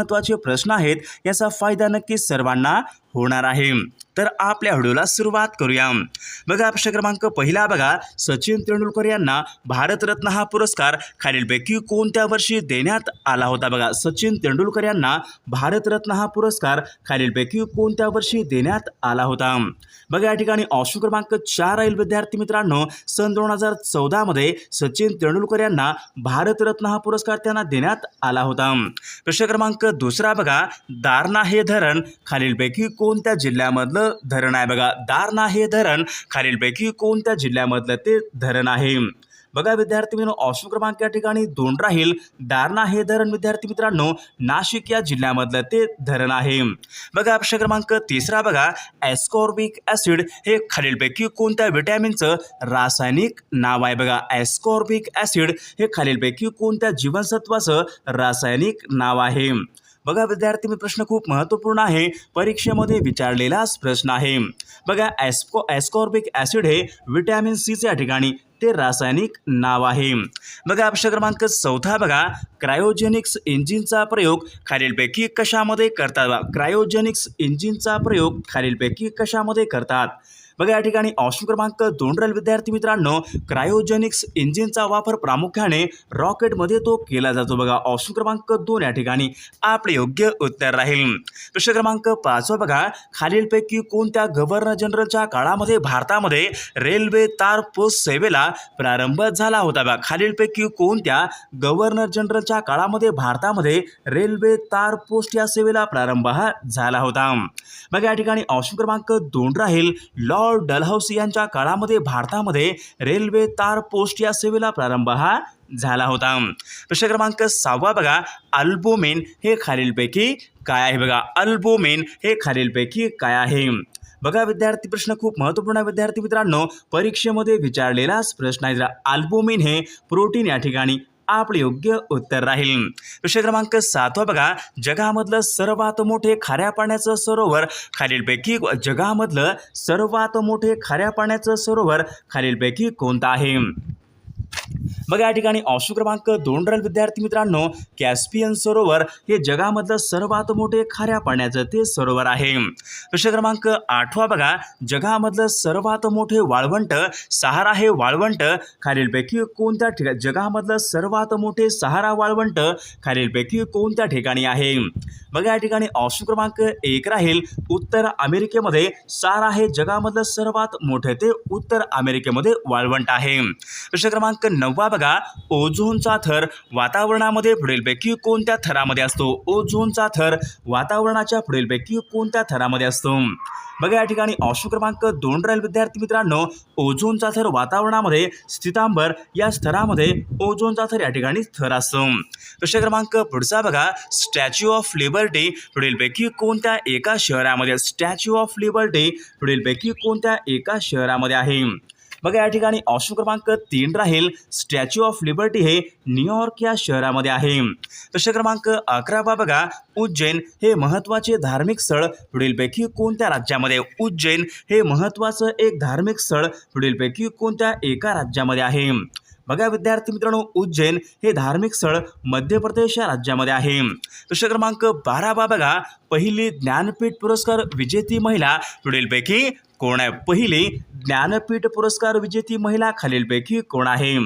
महत्त्वाचे प्रश्न आहेत याचा फायदा नक्कीच सर्वांना होणार आहे. तर आपल्या व्हिडिओला सुरुवात करूया. बघा प्रश्न क्रमांक पहिला बघा. सचिन तेंडुलकर यांना भारतरत्न हा पुरस्कार खालीलपैकी कोणत्या वर्षी देण्यात आला होता बघा. सचिन तेंडुलकर यांना भारतरत्न हा पुरस्कार खालीलपैकी कोणत्या वर्षी देण्यात आला होता? बघा या ठिकाणी ऑप्शन क्रमांक चार राहील विद्यार्थी मित्रांनो. सन दोन हजार चौदामध्ये सचिन तेंडुलकर यांना भारतरत्न हा पुरस्कार त्यांना देण्यात आला होता. प्रश्न क्रमांक दुसरा बघा. दारणा हे धरण खालीलपैकी कोणत्या जिल्ह्यामधलं धरण आहे? बघा दारणा हे धरण खालीलपैकी कोणत्या जिल्ह्यामधलं ते धरण आहे? बघा विद्यार्थी मित्रांनो ऑप्शन क्रमांक या ठिकाणी दोन राहील. दारणा हे धरण विद्यार्थी मित्रांनो नाशिक या जिल्ह्यामधलं ते धरण आहे. बघा ऑप्शन क्रमांक तिसरा बघा ॲस्कॉर्बिक ॲसिड हे खालीलपैकी कोणत्या व्हिटॅमिनचं रासायनिक नाव आहे? बघा ॲस्कॉर्बिक ॲसिड हे खालीलपैकी कोणत्या जीवनसत्वाचं रासायनिक नाव आहे? बघा विद्यार्थी मी प्रश्न खूप महत्त्वपूर्ण आहे. परीक्षेमध्ये विचारलेलाच प्रश्न आहे. बघा ॲस्को ॲस्कॉर्बिक ॲसिड हे व्हिटॅमिन सीच्या ठिकाणी ते रासायनिक नाव आहे. बघा प्रश्न क्रमांक चौथा बघा. क्रायोजेनिक्स इंजिनचा प्रयोग खालीलपैकी कशामध्ये करतात? क्रायोजेनिक्स इंजिनचा प्रयोग खालीलपैकी कशामध्ये करतात? बघा या ठिकाणी ऑप्शन क्रमांक दोन राहील. विद्यार्थी मित्रांनो क्रायोजेनिक्स इंजिनचा वापर प्रामुख्याने रॉकेटमध्ये तो केला जातो. बघा ऑप्शन क्रमांक दोन या ठिकाणी आपले योग्य उत्तर राहील. प्रश्न क्रमांक पाचवा बघा खालीलपैकी कोणत्या गव्हर्नर जनरलच्या काळामध्ये भारतामध्ये रेल्वे तार पोस्ट सेवेला प्रारंभ झाला होता? बघा खालीलपैकी कोणत्या गव्हर्नर जनरलच्या काळामध्ये भारतामध्ये रेल्वे तार पोस्ट या सेवेला प्रारंभ हा झाला होता? बघा या ठिकाणी ऑप्शन क्रमांक दोन राहील लॉर्ड डलहौसी यांच्या काळामध्ये भारतामध्ये रेल्वे तार पोस्ट या सेवेला प्रारंभ हा झाला होता. प्रश्न क्रमांक सहावा बघा अल्बोमेन हे खालीलपैकी काय आहे बघा? अल्बोमेन हे खालीलपैकी काय आहे? बघा विद्यार्थी प्रश्न खूप महत्त्वपूर्ण विद्यार्थी मित्रांनो. परीक्षेमध्ये विचारलेलाच प्रश्न आहे. अल्बोमिन हे प्रोटीन या ठिकाणी आपले योग्य उत्तर राहील. विषय क्रमांक सातवा बघा जगामधलं सर्वात मोठे खाऱ्या पाण्याचं सरोवर खालीलपैकी जगामधलं सर्वात मोठे खाऱ्या पाण्याचं सरोवर खालीलपैकी कोणतं आहे? बघा या ठिकाणी ऑप्शन क्रमांक दोन राहील विद्यार्थी मित्रांनो कॅस्पियन सरोवर. हे जगामधलं सर्वात मोठे खाऱ्या पाण्याचं ते सरोवर आहे. प्रश्न क्रमांक आठवा बघा. जगामधलं सर्वात मोठे वाळवंट सहारा हे वाळवंट. खालीलपैकी कोणत्या ठिकाणी जगामधलं सर्वात मोठे सहारा वाळवंट खालीलपैकी कोणत्या ठिकाणी आहे? बघा या ठिकाणी ऑप्शन क्रमांक एक राहील उत्तर अमेरिकेमध्ये. सारा हे जगामधलं सर्वात मोठे ते उत्तर अमेरिकेमध्ये वाळवंट आहे. प्रश्न क्रमांक नववा बघा. बघा ओझोनचा थर वातावरणामध्ये पुढीलपैकी कोणत्या थरामध्ये असतो? ओझोनचा थर वातावरणाच्या पुढीलपैकी कोणत्या थरामध्ये असतो? बघा या ठिकाणी ऑप्शन क्रमांक दोन राहील विद्यार्थी मित्रांनो. ओझोनचा थर वातावरणामध्ये स्थितांबर या स्तरामध्ये ओझोनचा थर या ठिकाणी थर असतो. प्रश्न क्रमांक पुढचा बघा. स्टॅच्यू ऑफ लिबर्टी पुढीलपैकी कोणत्या एका शहरामध्ये? स्टॅच्यू ऑफ लिबर्टी पुढीलपैकी कोणत्या एका शहरामध्ये आहे? बघा या ठिकाणी ऑप्शन क्रमांक तीन राहील. स्टॅच्यू ऑफ लिबर्टी हे न्यूयॉर्क या शहरामध्ये आहे. प्रश्न क्रमांक अकरावा बघा. उज्जैन हे महत्त्वाचे धार्मिक स्थळ पुढीलपैकी कोणत्या राज्यामध्ये? उज्जैन हे महत्त्वाचं एक धार्मिक स्थळ पुढीलपैकी कोणत्या एका राज्यामध्ये आहे? बघा विद्यार्थी मित्रांनो उज्जैन हे धार्मिक स्थळ मध्य प्रदेश या राज्यामध्ये आहे. प्रश्न क्रमांक बारावा बघा. पहिली ज्ञानपीठ पुरस्कार विजेती महिला पुढीलपैकी कोण आहे? पहिली ज्ञानपीठ पुरस्कार विजेती महिला खालीलपैकी कोण आहे?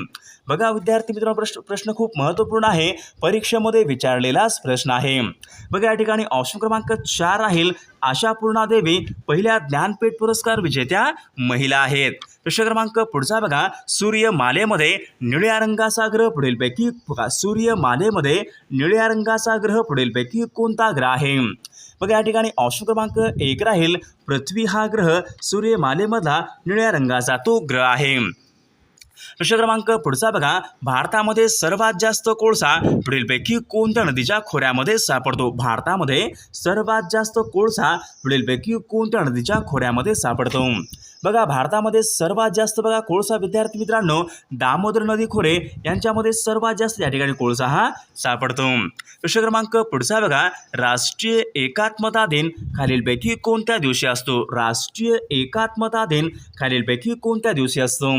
बघा विद्यार्थी मित्रांनो प्रश्न प्रश्न खूप महत्त्वपूर्ण आहे. परीक्षेमध्ये विचारलेलाच प्रश्न आहे. बघा या ठिकाणी ऑप्शन क्रमांक चार राहील. आशा पूर्णा देवी पहिल्या ज्ञानपीठ पुरस्कार विजेत्या महिला आहेत. प्रश्न क्रमांक पुढचा बघा. सूर्यमालेमध्ये निळ्या रंगाचा ग्रह पुढीलपैकी बघा सूर्यमालेमध्ये निळ्या रंगाचा ग्रह पुढीलपैकी कोणता ग्रह आहे? बघा या ठिकाणी ऑप्शन क्रमांक एक राहील. पृथ्वी हा ग्रह सूर्यमालेमधला निळ्या रंगाचा तो ग्रह आहे. प्रश्न क्रमांक पुढचा बघा. भारतामध्ये सर्वात जास्त कोळसा पुढीलपैकी कोणत्या नदीच्या खोऱ्यामध्ये सापडतो? भारतामध्ये सर्वात जास्त कोळसा पुढीलपैकी कोणत्या नदीच्या खोऱ्यामध्ये सापडतो? बघा भारतामध्ये सर्वात जास्त बघा कोळसा विद्यार्थी मित्रांनो दामोदर नदी खोरे यांच्यामध्ये सर्वात जास्त या ठिकाणी कोळसा हा सापडतो. प्रश्न क्रमांक पुढचा बघा. राष्ट्रीय एकात्मता दिन खालीलपैकी कोणत्या दिवशी असतो? राष्ट्रीय एकात्मता दिन खालीलपैकी कोणत्या दिवशी असतो?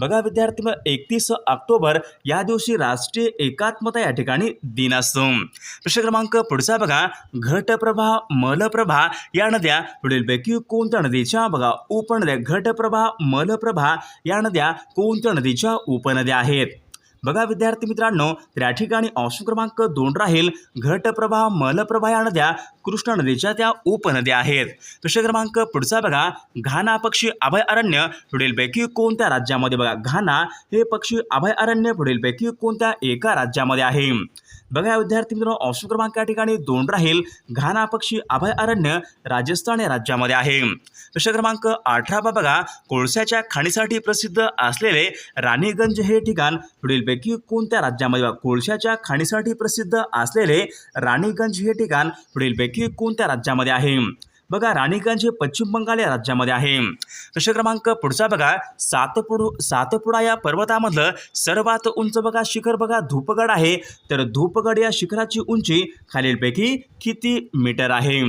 बघा विद्यार्थी मग एकतीस ऑक्टोबर या दिवशी राष्ट्रीय एकात्मता या ठिकाणी दिन असतो. प्रश्न क्रमांक पुढचा बघा. घटप्रभा मलप्रभा या नद्या पुढीलपैकी कोणत्या नदीच्या बघा उपनद्या घटप्रभा मलप्रभा या नद्या कोणत्या नदीच्या उपनद्या आहेत? बघा विद्यार्थी मित्रांनो तर या ठिकाणी ऑप्शन क्रमांक दोन राहील. घटप्रभा मलप्रभा या नद्या कृष्णा नदीच्या त्या उपनद्या आहेत. प्रश्न क्रमांक पुढचा बघा. घाना पक्षी अभयारण्य पुढीलपैकी कोणत्या राज्यामध्ये? बघा घाना हे पक्षी अभयारण्य पुढीलपैकी कोणत्या एका राज्यामध्ये आहे? बघा विद्यार्थी मित्रांनो ऑप्शन क्रमांक या ठिकाणी दोन राहील. घाना पक्षी अभयारण्य राजस्थान या राज्यामध्ये आहे. प्रश्न क्रमांक अठरावा बघा. कोळशाच्या खाणीसाठी प्रसिद्ध असलेले राणीगंज हे ठिकाण पुढीलपैकी कोणत्या राज्यामध्ये बघा? कोळशाच्या खाणीसाठी प्रसिद्ध असलेले राणीगंज हे ठिकाण पुढीलपैकी कोणत्या राज्यामध्ये आहे? बघा राणीगंज हे पश्चिम बंगाल या राज्यामध्ये आहे. प्रश्न क्रमांक पुढचा बघा सातपुडू सातपुडा या पर्वतामधलं सर्वात उंच बघा शिखर बघा धूपगड आहे. तर धूपगड या शिखराची उंची खालीलपैकी किती मीटर आहे?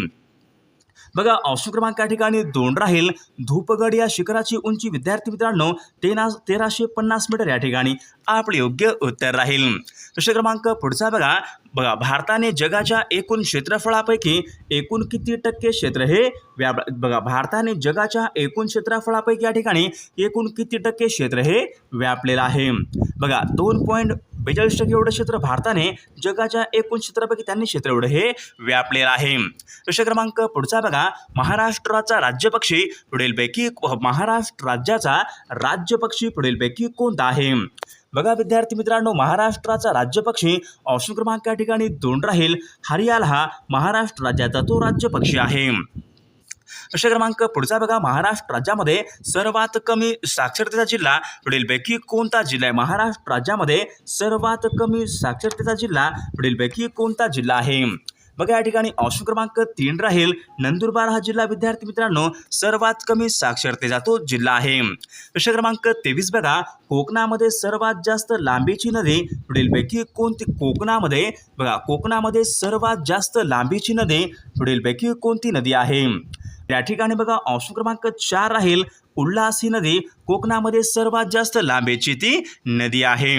बघा ऑप्शन क्रमांक या ठिकाणी दोन राहील. धूपगड या शिखराची उंची विद्यार्थी मित्रांनो तेना तेराशे पन्नास मीटर या ठिकाणी आपले योग्य उत्तर राहील. प्रश्न क्रमांक पुढचा बघा. बघा भारताने जगाच्या एकूण क्षेत्रफळापैकी एकूण किती टक्के क्षेत्र हे व्याप बघा भारताने जगाच्या एकूण क्षेत्रफळापैकी या ठिकाणी एकूण किती टक्के क्षेत्र हे व्यापलेलं आहे. बघा दोन पॉईंट बेचाळीस टक्के एवढं क्षेत्र भारताने जगाच्या एकूण क्षेत्रापैकी त्यांनी क्षेत्र एवढं हे व्यापलेलं आहे. प्रश्न क्रमांक पुढचा बघा. महाराष्ट्राचा राज्यपक्षी पुढीलपैकी महाराष्ट्र राज्याचा राज्यपक्षी पुढीलपैकी कोणता आहे? बघा विद्यार्थी मित्रांनो महाराष्ट्राचा राज्यपक्षी ऑप्शन क्रमांक या ठिकाणी दोन राहील. हरियाल हा महाराष्ट्र राज्याचा तो राज्यपक्षी आहे. प्रश्न क्रमांक पुढचा बघा. महाराष्ट्र राज्यामध्ये सर्वात कमी साक्षरतेचा जिल्हा पुढीलपैकी कोणता जिल्हा आहे? महाराष्ट्र राज्यामध्ये सर्वात कमी साक्षरतेचा जिल्हा पुढीलपैकी कोणता जिल्हा आहे? बघा या ठिकाणी ऑप्शन क्रमांक तीन राहील. नंदुरबार हा जिल्हा विद्यार्थी मित्रांनो सर्वात कमी साक्षरतेचा तो जिल्हा आहे. प्रश्न क्रमांक तेवीस बघा. कोकणामध्ये सर्वात जास्त लांबीची नदी पुढीलपैकी कोणती? कोकणामध्ये बघा कोकणामध्ये सर्वात जास्त लांबीची नदी पुढीलपैकी कोणती नदी आहे? या ठिकाणी बघा ऑप्शन क्रमांक चार राहील उल्हास ही नदी. कोकणामध्ये सर्वात जास्त लांबीची ती नदी आहे.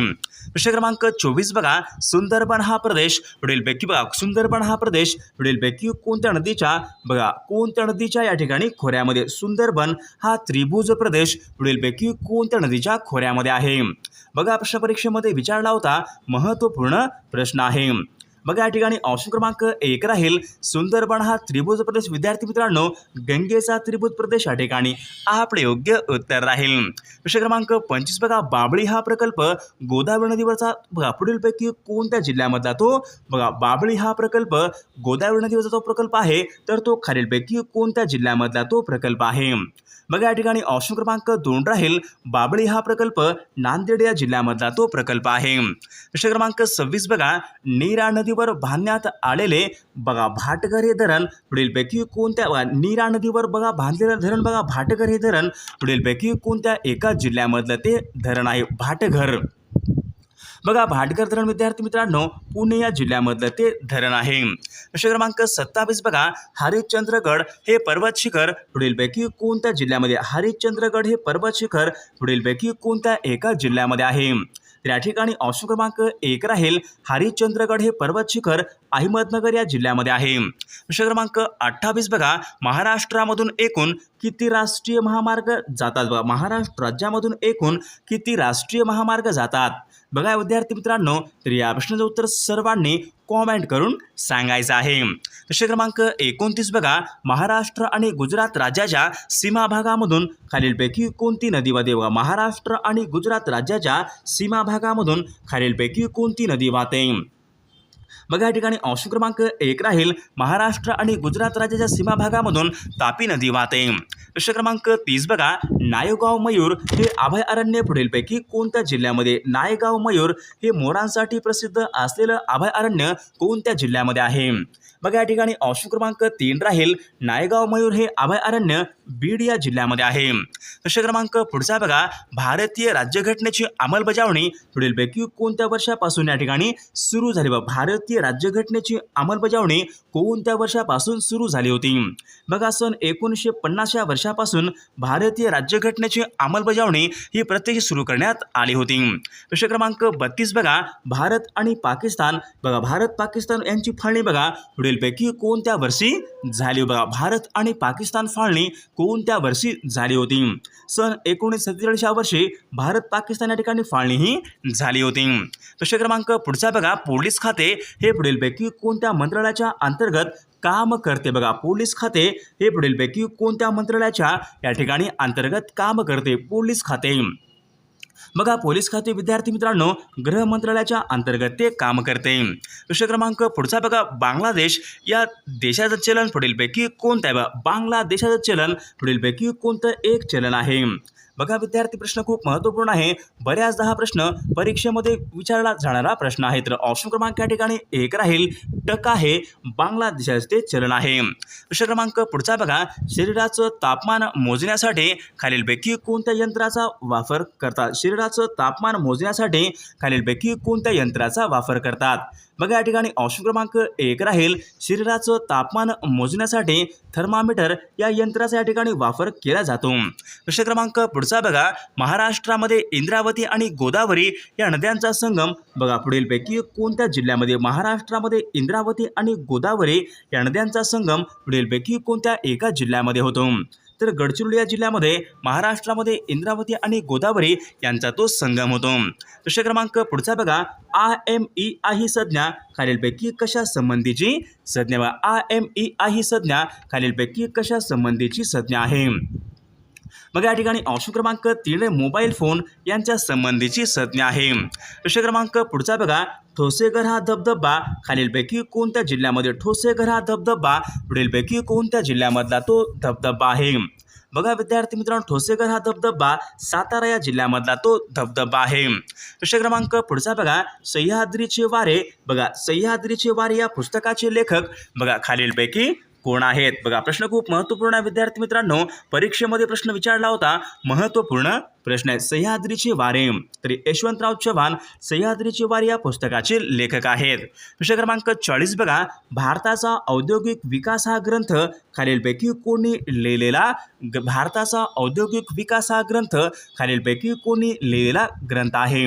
प्रश्न क्रमांक चोवीस बघा सुंदरबन हा प्रदेश पुढीलपैकी बघा सुंदरबन हा प्रदेश पुढीलपैकी कोणत्या नदीच्या बघा कोणत्या नदीच्या या ठिकाणी खोऱ्यामध्ये सुंदरबन हा त्रिभुज प्रदेश पुढीलपैकी कोणत्या नदीच्या खोऱ्यामध्ये आहे? बघा प्रश्न परीक्षेमध्ये विचारला होता महत्त्वपूर्ण प्रश्न आहे. बघा या ठिकाणी ऑप्शन क्रमांक एक राहील. सुंदरबन हा त्रिभुज प्रदेश विद्यार्थी मित्रांनो गंगेचा त्रिभुज प्रदेश या ठिकाणी आपले योग्य उत्तर राहील. प्रश्न क्रमांक पंचवीस बघा. बाबळी हा प्रकल्प गोदावरी नदीवरचा बघा. पुढीलपैकी कोणत्या जिल्ह्यामधला तो? बघा बाबळी हा प्रकल्प गोदावरी नदीवरचा जो प्रकल्प आहे तर तो खालीलपैकी कोणत्या जिल्ह्यामधला तो प्रकल्प आहे? बघा या ठिकाणी ऑप्शन क्रमांक दोन राहील. बाबळी हा प्रकल्प नांदेड या जिल्ह्यामधला तो प्रकल्प आहे. प्रश्न क्रमांक सव्वीस बघा. नीरा नदी नदीवर बांधण्यात आलेले बघा भाटघर हे धरण पुढीलपैकी कोणत्या नीरा नदीवर बघा बांधलेलं धरण बघा भाटघर हे धरण पुढीलपैकी कोणत्या एका जिल्ह्यामधलं ते धरण आहे? भाटघर. बघा भाटघर धरण विद्यार्थी मित्रांनो पुणे या जिल्ह्यामधलं ते धरण आहे. प्रश्न क्रमांक सत्तावीस बघा हरिश्चंद्रगड हे पर्वत शिखर पुढीलपैकी कोणत्या जिल्ह्यामध्ये हरिश्चंद्रगड हे पर्वत शिखर पुढीलपैकी कोणत्या एका जिल्ह्यामध्ये आहे? त्या या ठिकाणी ऑप्शन क्रमांक एक राहील हरिश्चंद्रगड हे पर्वत शिखर अहमदनगर या जिल्ह्यामध्ये आहे. प्रश्न क्रमांक अठ्ठावीस बघा. महाराष्ट्रामधून एकूण किती राष्ट्रीय महामार्ग जातात बघा? महाराष्ट्र राज्यामधून एकूण किती राष्ट्रीय महामार्ग जातात? बघा विद्यार्थी मित्रांनो तर या प्रश्नाचं उत्तर सर्वांनी कॉमेंट करून सांगायचं आहे. तसे क्रमांक एकोणतीस बघा. महाराष्ट्र आणि गुजरात राज्याच्या सीमा भागामधून खालीलपैकी कोणती नदी वाहते बघा. महाराष्ट्र आणि गुजरात राज्याच्या सीमा भागामधून खालीलपैकी कोणती नदी वाहते? बघा या ठिकाणी ऑप्शन क्रमांक एक राहील. महाराष्ट्र आणि गुजरात राज्याच्या सीमा भागामधून तापी नदी वाहते. प्रश्न क्रमांक तीस बघा. नायगाव मयूर हे अभयारण्य पुढीलपैकी कोणत्या जिल्ह्यामध्ये? नायगाव मयूर हे मोरांसाठी प्रसिद्ध असलेलं अभयारण्य कोणत्या जिल्ह्यामध्ये आहे? बघा या ठिकाणी ऑप्शन क्रमांक तीन राहील. नायगाव मयूर हे अभयारण्य बीड या जिल्ह्यामध्ये आहे. प्रश्न क्रमांक पुढचा बघा. भारतीय राज्यघटनेची अंमलबजावणी पुढीलपैकी कोणत्या वर्षापासून या ठिकाणी सुरू झाली? बघा भारतीय राज्यघटनेची अंमलबजावणी कोणत्या वर्षापासून सुरू झाली होती? बघा सन एकोणीसशे पन्नास या वर्षापासून भारतीय राज्यघटनेची अंमलबजावणी ही प्रत्यक्ष सुरू करण्यात आली होती. प्रश्न क्रमांक बत्तीस बघा. भारत आणि पाकिस्तान. बघा भारत पाकिस्तान यांची फाळणी बघा. पुढीलपैकी कोणत्या वर्षी झाली बघा भारत आणि पाकिस्तान फाळणी कोणत्या वर्षी झाली होती? सन एकोणीस सत्तेचाळीस या वर्षी भारत पाकिस्तान या ठिकाणी फाळणी ही झाली होती. प्रश्न क्रमांक पुढचा बघा पोलीस खाते. हे पुढीलपैकी कोणत्या मंत्रालयाच्या अंतर्गत काम करते? बघा पोलीस खाते. हे पुढीलपैकी कोणत्या मंत्रालयाच्या या ठिकाणी अंतर्गत काम करते? पोलीस खाते. बघा पोलीस खाते विद्यार्थी मित्रांनो गृह मंत्रालयाच्या अंतर्गत ते काम करते. प्रश्न क्रमांक पुढचा बघा बांगलादेश या देशाचं चलन पुढीलपैकी कोणतं आहे? बांगलादेशाचं चलन पुढीलपैकी कोणतं एक चलन आहे? बघा विद्यार्थी प्रश्न खूप महत्त्वपूर्ण आहे. बऱ्याचदा हा प्रश्न परीक्षेमध्ये विचारला जाणारा प्रश्न आहे. तर ऑप्शन क्रमांक या ठिकाणी एक राहील. टक आहे बांगलादेशाचे ते चलन आहे. प्रश्न क्रमांक पुढचा बघा. शरीराचं तापमान मोजण्यासाठी खालीलपैकी कोणत्या यंत्राचा वापर करतात? शरीराचं तापमान मोजण्यासाठी खालीलपैकी कोणत्या यंत्राचा वापर करतात? बघा या ठिकाणी ऑप्शन क्रमांक एक राहील. शरीराचं तापमान मोजण्यासाठी थर्मामीटर या यंत्राचा या ठिकाणी वापर केला जातो. प्रश्न क्रमांक पुढचा बघा. महाराष्ट्रामध्ये इंद्रावती आणि गोदावरी या नद्यांचा संगम. बघा पुढीलपैकी कोणत्या जिल्ह्यामध्ये महाराष्ट्रामध्ये इंद्रावती आणि गोदावरी या नद्यांचा संगम? पुढीलपैकी कोणत्या एका जिल्ह्यामध्ये होतो? तर गडचिरोली या जिल्ह्यामध्ये महाराष्ट्रामध्ये इंद्रावती आणि गोदावरी यांचा तो संगम होतो. प्रश्न क्रमांक पुढचा बघा. आ एम ई आ ही संज्ञा खालीलपैकी कशा संबंधीची संज्ञा आ एम ई आ ही संज्ञा खालीलपैकी कशा संबंधीची संज्ञा आहे? मग या ठिकाणी ऑप्शन क्रमांक तीन मोबाईल फोन यांच्या संबंधीची संज्ञा आहे. प्रश्न क्रमांक पुढचा बघा ठोसेघर हा धबधबा खालीलपैकी कोणत्या जिल्ह्यामध्ये ठोसेघर हा धबधबा पुढीलपैकी कोणत्या जिल्ह्यामधला तो धबधबा आहे? बघा विद्यार्थी मित्रांनो ठोसेघर हा धबधबा सातारा या जिल्ह्यामधला तो धबधबा आहे. प्रश्न क्रमांक पुढचा बघा सह्याद्रीचे वारे बघा सह्याद्रीचे वारे या पुस्तकाचे लेखक बघा खालीलपैकी कोण आहेत. बघा प्रश्न खूप महत्त्वपूर्ण आहे विद्यार्थी मित्रांनो. परीक्षेमध्ये प्रश्न विचारला होता महत्त्वपूर्ण प्रश्न आहे सह्याद्रीचे वारे. तरी यशवंतराव चव्हाण सह्याद्रीचे वारे या पुस्तकाचे लेखक आहेत. प्रश्न क्रमांक चाळीस बघा. भारताचा औद्योगिक विकास हा ग्रंथ खालीलपैकी कोणी लिहिलेला? भारताचा औद्योगिक विकास हा ग्रंथ खालीलपैकी कोणी लिहिलेला ग्रंथ आहे?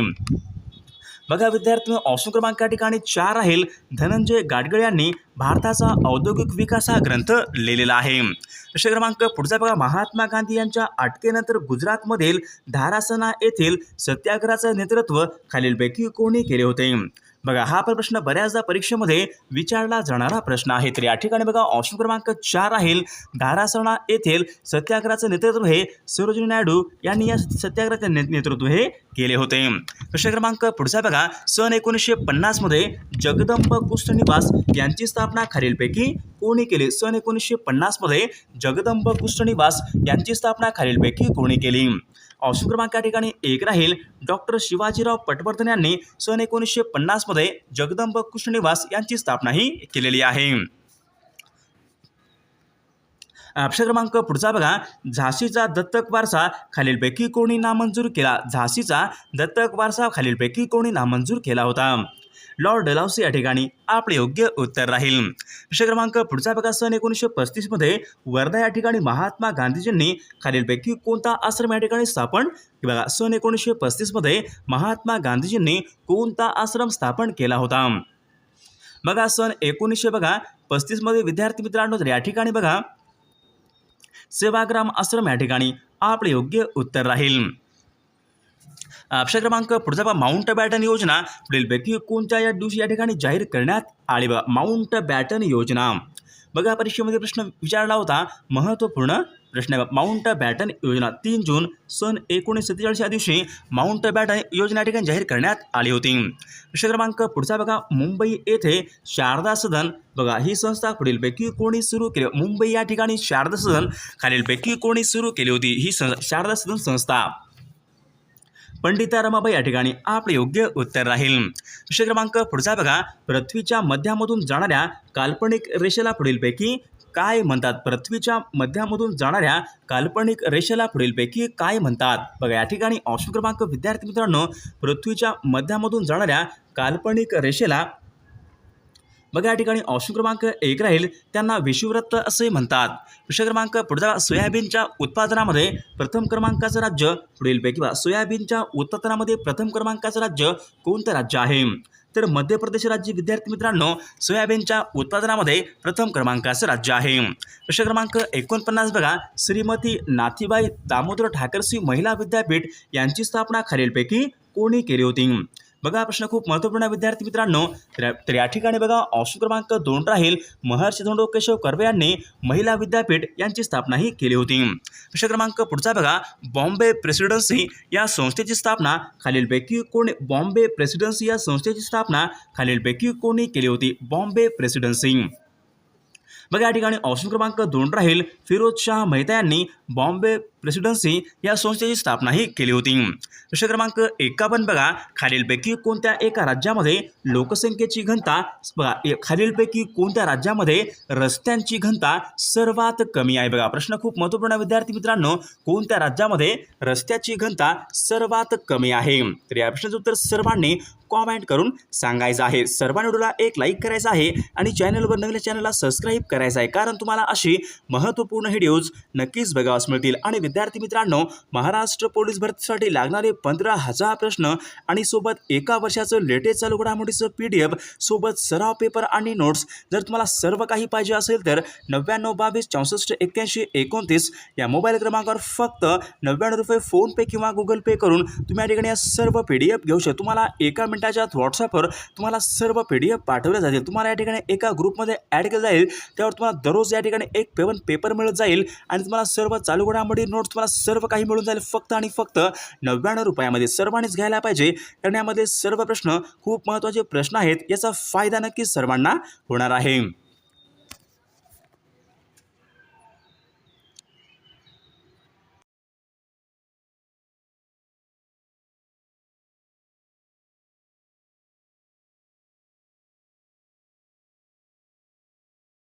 बघा विद्यार्थी ऑप्शन क्रमांक या ठिकाणी चार राहील. धनंजय गाडगळ यांनी भारताचा औद्योगिक विकास हा ग्रंथ लिहिलेला आहे. प्रश्न क्रमांक पुढचा बघा. महात्मा गांधी यांच्या अटकेनंतर गुजरातमधील धारासना येथील सत्याग्रहाचं नेतृत्व खालीलपैकी कोणी केले होते? बघा हा पण प्रश्न बऱ्याचदा परीक्षेमध्ये विचारला जाणारा प्रश्न आहे. तर या ठिकाणी बघा ऑप्शन क्रमांक चार राहील. धारासणा येथील सत्याग्रहाचं नेतृत्व हे सरोजिनी नायडू यांनी या सत्याग्रहाचे नेतृत्व हे केले होते. प्रश्न क्रमांक पुढचा बघा. सन एकोणीसशे पन्नासमध्ये जगदंब कुष्ठनिवास यांची स्थापना खालीलपैकी कोणी केली? सन एकोणीसशे पन्नासमध्ये जगदंब कुष्ठनिवास यांची स्थापना खालीलपैकी कोणी केली? ऑप्शन क्रमांक या ठिकाणी एक राहील. डॉक्टर शिवाजीराव पटवर्धन यांनी सन एकोणीसशे पन्नासमध्ये जगदंब कृष्णनिवास यांची स्थापनाही केलेली आहे. ऑप्शन क्रमांक पुढचा बघा. झाशीचा दत्तक वारसा खालीलपैकी कोणी नामंजूर केला? झाशीचा दत्तक वारसा खालीलपैकी कोणी नामंजूर केला होता? लॉर्ड डलाउसी या ठिकाणी आपले योग्य उत्तर राहील. प्रश्न क्रमांक पुढचा बघा सन एकोणीसशे पस्तीसमध्ये वर्धा या ठिकाणी महात्मा गांधीजींनी खालीलपैकी कोणता आश्रम या ठिकाणी स्थापन? बघा सन एकोणीसशे पस्तीसमध्ये महात्मा गांधीजींनी कोणता आश्रम स्थापन केला होता? बघा सन एकोणीसशे बघा पस्तीसमध्ये विद्यार्थी मित्रांनो या ठिकाणी बघा सेवाग्राम आश्रम या ठिकाणी आपले योग्य उत्तर राहील. अक्षर क्रमांक पुढचा बघा माउंट बॅटन योजना. पुढीलपैकी कोणत्या या दिवशी या ठिकाणी जाहीर करण्यात आली? बघा माउंट बॅटन योजना. बघा परीक्षेमध्ये प्रश्न विचारला होता. महत्त्वपूर्ण प्रश्न आहे माउंट बॅटन योजना तीन जून सन एकोणीसशे सत्तेचाळीस या दिवशी माउंट बॅटन योजना या ठिकाणी जाहीर करण्यात आली होती. प्रश्न क्रमांक पुढचा बघा मुंबई येथे शारदा सदन. बघा ही संस्था पुढीलपैकी कोणी सुरू केली? मुंबई या ठिकाणी शारदा सदन. खालीलपैकी कोणी सुरू केली होती? ही सं शारदा सदन संस्था. पंडिता रमाबाई या ठिकाणी आपले योग्य उत्तर राहील. विषय क्रमांक पुढचा बघा. पृथ्वीच्या मध्यामधून जाणाऱ्या काल्पनिक रेषेला पुढीलपैकी काय म्हणतात? पृथ्वीच्या मध्यामधून जाणाऱ्या काल्पनिक रेषेला पुढीलपैकी काय म्हणतात? बघा या ठिकाणी ऑप्शन क्रमांक विद्यार्थी मित्रांनो पृथ्वीच्या मध्यामधून जाणाऱ्या काल्पनिक रेषेला बघा या ठिकाणी ऑप्शन क्रमांक एक राहील. त्यांना विषुवृत्त असे म्हणतात. प्रश्न क्रमांक पुढचा सोयाबीनच्या उत्पादनामध्ये प्रथम क्रमांकाचं राज्य पुढीलपैकी बघा. सोयाबीनच्या उत्पादनामध्ये प्रथम क्रमांकाचं राज्य कोणतं राज्य आहे? तर मध्य प्रदेश राज्य विद्यार्थी मित्रांनो सोयाबीनच्या उत्पादनामध्ये प्रथम क्रमांकाचं राज्य आहे. प्रश्न क्रमांक एकोणपन्नास बघा. श्रीमती नाथीबाई दामोदर ठाकरसी महिला विद्यापीठ यांची स्थापना खालीलपैकी कोणी केली होती? बघा हा प्रश्न खूप महत्त्वपूर्ण आहे विद्यार्थी मित्रांनो. तर तर या ठिकाणी बघा ऑप्शन क्रमांक दोन राहील. महर्षी धोंडो केशव कर्वे यांनी महिला विद्यापीठ यांची स्थापनाही केली होती. प्रश्न क्रमांक पुढचा बघा बॉम्बे प्रेसिडेन्सी या संस्थेची स्थापना खालीलपैकी कोणी बॉम्बे प्रेसिडेन्सी या संस्थेची स्थापना खालीलपैकी कोणी केली होती? Bombay Presidency. बघा या ठिकाणी ऑप्शन क्रमांक दोन राहील. फिरोज शाह मेहता यांनी बॉम्बे प्रेसिडेन्सी या संस्थेची स्थापनाही केली होती. प्रश्न क्रमांक एकावन्न बघा. खालीलपैकी कोणत्या एका राज्यामध्ये लोकसंख्येची घनता बघा खालीलपैकी कोणत्या राज्यामध्ये रस्त्यांची घनता सर्वात कमी आहे? बघा प्रश्न खूप महत्त्वपूर्ण विद्यार्थी मित्रांनो. कोणत्या राज्यामध्ये रस्त्याची घनता सर्वात कमी आहे? तर या प्रश्नाचं उत्तर सर्वांनी कॉमेंट करून सांगायचं आहे. सर्वांनी व्हिडिओला एक लाईक करायचा आहे आणि चॅनलवर नवीन चॅनलला सबस्क्राईब करायचं आहे. कारण तुम्हाला अशी महत्त्वपूर्ण व्हिडिओज नक्कीच बघावास मिळतील. आणि विद्यार्थी मित्रांनो महाराष्ट्र पोलीस भरतीसाठी लागणारे पंधरा हजार प्रश्न आणि सोबत एका वर्षाचं लेटेस्ट चालू घडामोडीचं पी डी एफ सोबत सराव पेपर आणि नोट्स. जर तुम्हाला सर्व काही पाहिजे असेल तर नव्याण्णव बावीस चौसष्ट एक्क्याऐंशी एकोणतीस या मोबाईल क्रमांकावर फक्त नव्याण्णव रुपये फोनपे किंवा गुगल पे करून तुम्ही या ठिकाणी या सर्व पी डी एफ घेऊ शकता. तुम्हाला एका मिनिटाच्या आत व्हॉट्सअपवर तुम्हाला सर्व पी डी एफ पाठवले जातील. तुम्हाला या ठिकाणी एका ग्रुपमध्ये ॲड केलं जाईल. त्यावर तुम्हाला दररोज या ठिकाणी एक पेवन पेपर मिळत जाईल आणि तुम्हाला सर्व चालू घडामोडी नोट्स तुम्हाला सर्व काही मिळून जाईल फक्त आणि फक्त नव्याण्णव रुपयामध्ये. सर्वांनीच घ्यायला पाहिजे. कारण यामध्ये सर्व प्रश्न खूप महत्त्वाचे प्रश्न आहेत. याचा फायदा नक्कीच सर्वांना होणार आहे.